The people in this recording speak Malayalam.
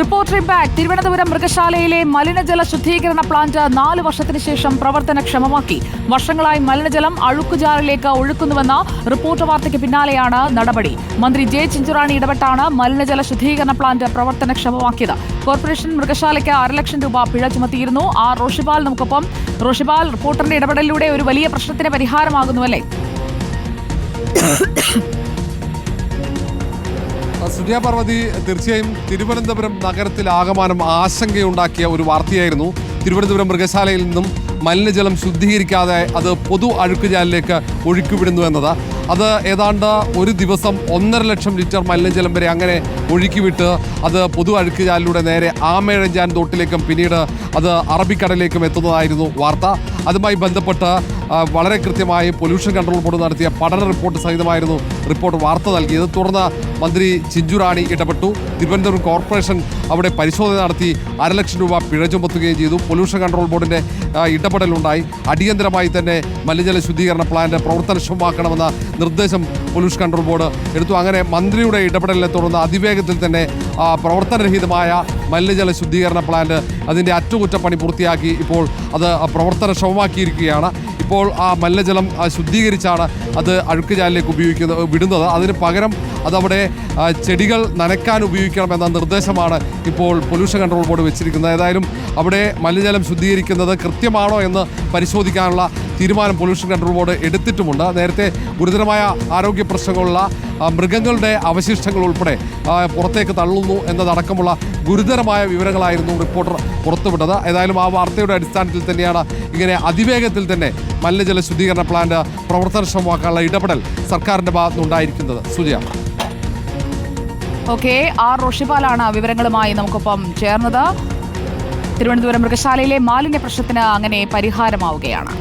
റിപ്പോർട്ടറി ബാക്ക് തിരുവനന്തപുരം മൃഗശാലയിലെ മലിനജല ശുദ്ധീകരണ പ്ലാന്റ് നാല് വർഷത്തിന് ശേഷം പ്രവർത്തനക്ഷമമാക്കി. വർഷങ്ങളായി മലിനജലം അഴുക്കുചാറിലേക്ക് ഒഴുക്കുന്നുവെന്ന റിപ്പോർട്ട് വാർത്തയ്ക്ക് പിന്നാലെയാണ് നടപടി. മന്ത്രി ജെ ചിഞ്ചുറാണി ഇടപെട്ടാണ് മലിനജല ശുദ്ധീകരണ പ്ലാന്റ് പ്രവർത്തനക്ഷമമാക്കിയത്. കോർപ്പറേഷൻ മൃഗശാലയ്ക്ക് അരലക്ഷം രൂപ പിഴ ചുമത്തിയിരുന്നു. ആർ റോഷിപാൽ നമുക്കൊപ്പം. റോഷിപാൽ റിപ്പോർട്ടറിന്റെ ഇടപെടലിലൂടെ ഒരു വലിയ പ്രശ്നത്തിന് പരിഹാരമാകുന്നുവല്ലേ? സുജയ പാർവതി തീർച്ചയായും തിരുവനന്തപുരം നഗരത്തിൽ ആകമാനം ആശങ്കയുണ്ടാക്കിയ ഒരു വാർത്തയായിരുന്നു. തിരുവനന്തപുരം മൃഗശാലയിൽ നിന്നും മലിനജലം ശുദ്ധീകരിക്കാതെ അത് പൊതു അഴുക്കുചാലിലേക്ക് ഒഴുക്കിവിടുന്നു എന്നത്. അത് ഏതാണ്ട് ഒരു ദിവസം ഒന്നര ലക്ഷം ലിറ്റർ മലിനജലം വരെ അങ്ങനെ ഒഴുക്കിവിട്ട് അത് പൊതു അഴുക്കുചാലിലൂടെ നേരെ ആമേഴഞ്ചാൻ തോട്ടിലേക്കും പിന്നീട് അത് അറബിക്കടലിലേക്കും എത്തുന്നതായിരുന്നു വാർത്ത. അതുമായി ബന്ധപ്പെട്ട് വളരെ കൃത്യമായി പൊല്യൂഷൻ കൺട്രോൾ ബോർഡ് നടത്തിയ പഠന റിപ്പോർട്ട് സഹിതമായിരുന്നു റിപ്പോർട്ട് വാർത്ത നൽകിയത്. തുടർന്ന് മന്ത്രി ചിഞ്ചുറാണി ഇടപെട്ടു. തിരുവനന്തപുരം കോർപ്പറേഷൻ അവിടെ പരിശോധന നടത്തി അരലക്ഷം രൂപ പിഴ ചുമത്തുകയും ചെയ്തു. പൊല്യൂഷൻ കൺട്രോൾ ബോർഡിന്റെ ഇടപെടലുണ്ടായി. അടിയന്തരമായി തന്നെ മലിനജല ശുദ്ധീകരണ പ്ലാന്റ് പ്രവർത്തനക്ഷമമാക്കണമെന്ന നിർദ്ദേശം പൊല്യൂഷൻ കൺട്രോൾ ബോർഡ് എടുത്തു. അങ്ങനെ മന്ത്രിയുടെ ഇടപെടലിനെ തുടർന്ന് അതിവേഗത്തിൽ തന്നെ പ്രവർത്തനരഹിതമായ മലിനജല ശുദ്ധീകരണ പ്ലാന്റ് അതിന്റെ അറ്റകുറ്റപ്പണി പൂർത്തിയാക്കി. ഇപ്പോൾ അത് പ്രവർത്തനക്ഷമമാക്കിയിരിക്കുകയാണ് ഇപ്പോൾ ആ മലിനജലം ശുദ്ധീകരിച്ചാണ് അത് അഴുക്കുചാലിലേക്ക് ഉപയോഗിക്കുന്നത് വിടുന്നത്. അതിന് പകരം അതവിടെ ചെടികൾ നനയ്ക്കാൻ ഉപയോഗിക്കണമെന്ന നിർദ്ദേശമാണ് ഇപ്പോൾ പൊല്യൂഷൻ കൺട്രോൾ ബോർഡ് വെച്ചിരിക്കുന്നത്. ഏതായാലും അവിടെ മലിനജലം ശുദ്ധീകരിക്കുന്നത് കൃത്യമാണോ എന്ന് പരിശോധിക്കാനുള്ള തീരുമാനം പൊല്യൂഷൻ കൺട്രോൾ ബോർഡ് എടുത്തിട്ടുമുണ്ട്. നേരത്തെ ഗുരുതരമായ ആരോഗ്യ പ്രശ്നങ്ങളുള്ള മൃഗങ്ങളുടെ അവശിഷ്ടങ്ങൾ ഉൾപ്പെടെ പുറത്തേക്ക് തള്ളുന്നു എന്നതടക്കമുള്ള ഗുരുതരമായ വിവരങ്ങളായിരുന്നു റിപ്പോർട്ടർ പുറത്തുവിട്ടത്. ഏതായാലും ആ വാർത്തയുടെ അടിസ്ഥാനത്തിൽ തന്നെയാണ് ഇങ്ങനെ അതിവേഗത്തിൽ തന്നെ മലിനജല ശുദ്ധീകരണ പ്ലാന്റ് പ്രവർത്തനക്ഷമമാക്കാനുള്ള ഇടപെടൽ സർക്കാരിന്റെ ഭാഗത്തുനിന്നുണ്ടായിരിക്കുന്നത്. സുജയ. ഓക്കെ ആർ റോഷിപാലാണ് വിവരങ്ങളുമായി നമുക്കൊപ്പം ചേർന്നത്. തിരുവനന്തപുരം മൃഗശാലയിലെ മാലിന്യ പ്രശ്നത്തിന് അങ്ങനെ പരിഹാരമാവുകയാണ്.